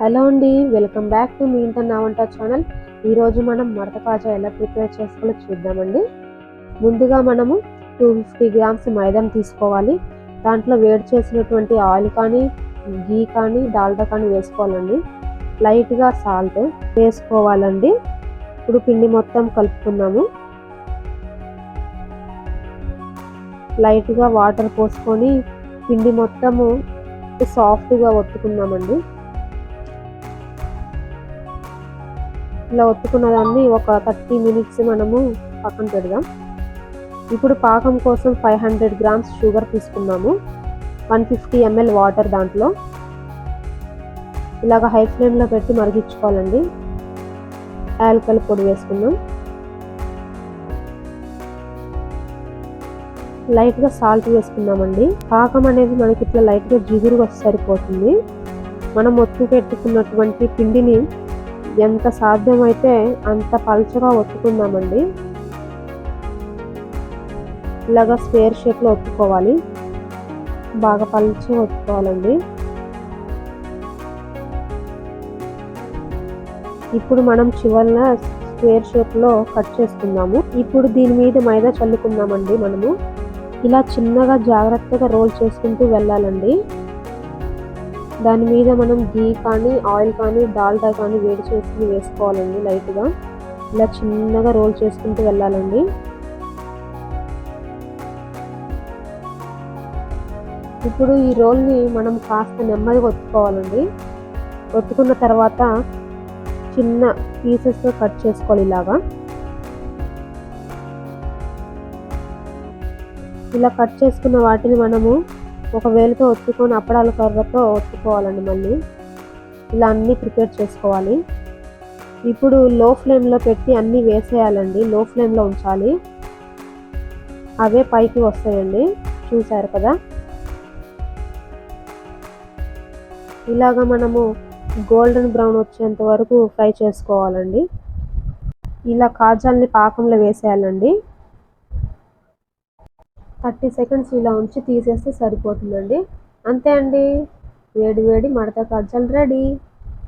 Hello అండి welcome back to మీ ఇంటర్ నా వంట ఛానల్. ఈరోజు మనం మడత కాజా ఎలా ప్రిపేర్ చేసుకోవాలో చూద్దామండి. ముందుగా మనము టూ ఫిఫ్టీ గ్రామ్స్ మైదాని తీసుకోవాలి. దాంట్లో వేడి చేసినటువంటి ఆయిల్ కానీ గీ కానీ డాల్డా కానీ వేసుకోవాలండి. లైట్గా సాల్ట్ వేసుకోవాలండి. ఇప్పుడు పిండి మొత్తం కలుపుకున్నాము. లైట్గా వాటర్ పోసుకొని పిండి మొత్తము సాఫ్ట్గా ఒత్తుకున్నామండి. ఇలా ఒత్తుకున్న దాన్ని ఒక థర్టీ మినిట్స్ మనము పక్కన పెడదాం. ఇప్పుడు పాకం కోసం ఫైవ్ హండ్రెడ్ గ్రామ్స్ షుగర్ తీసుకున్నాము. వన్ ఫిఫ్టీ ఎంఎల్ వాటర్ దాంట్లో. ఇలాగ హై ఫ్లేమ్లో పెట్టి మరిగించుకోవాలండి. యాలకల పొడి వేసుకుందాం. లైట్గా సాల్ట్ వేసుకున్నామండి పాకం అనేది మనకి ఇట్లా లైట్గా జిగురుగా సరిపోతుంది. మనం ఒత్తు పెట్టుకున్నటువంటి పిండిని ఎంత సాధ్యమైతే అంత పలుచగా ఒత్తుకుందామండి. ఇలాగా స్క్వేర్ షేప్లో ఒత్తుకోవాలి. బాగా పలుచగా ఒత్తుకోవాలండి. ఇప్పుడు మనం చివరిన స్క్వేర్ షేప్లో కట్ చేసుకుందాము. ఇప్పుడు దీని మీద మైదా చల్లుకుందామండి మనము. ఇలా చిన్నగా జాగ్రత్తగా రోల్ చేసుకుంటూ వెళ్ళాలండి. దాని మీద మనం గీ కానీ ఆయిల్ కానీ డాల్డా కానీ వేడి చేసుకుని వేసుకోవాలండి లైట్గా. ఇలా చిన్నగా రోల్ చేసుకుంటూ వెళ్ళాలండి. ఇప్పుడు ఈ రోల్ని మనం కాస్త నెమ్మదిగా ఒత్తుకోవాలండి. ఒత్తుకున్న తర్వాత చిన్న పీసెస్లో కట్ చేసుకోవాలి ఇలాగా. ఇలా కట్ చేసుకున్న వాటిని మనము ఒక వేలుతో ఒత్తుకొని అప్పడాల కర్రతో ఒత్తుకోవాలండి మళ్ళీ. ఇలా అన్నీ ప్రిపేర్ చేసుకోవాలి. ఇప్పుడు లో ఫ్లేమ్లో పెట్టి అన్నీ వేసేయాలండి. లో ఫ్లేమ్లో ఉంచాలి. అవే పైకి వస్తాయండి. చూశారు కదా? ఇలాగ మనము గోల్డెన్ బ్రౌన్ వచ్చేంత వరకు ఫ్రై చేసుకోవాలండి. ఇలా కాజాల్ని పాకంలో వేసేయాలండి. థర్టీ సెకండ్స్ ఇలా ఉంచి తీసేస్తే సరిపోతుందండి. అంతే అండి. వేడి వేడి మడత కజ్జలు రెడీ.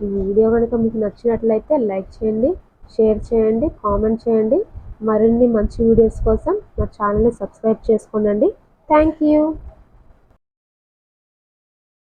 ఈ వీడియో కనుక మీకు నచ్చినట్లయితే లైక్ చేయండి షేర్ చేయండి కామెంట్ చేయండి. మరిన్ని మంచి వీడియోస్ కోసం నా ఛానల్ని సబ్స్క్రైబ్ చేసుకోండి థ్యాంక్ యూ.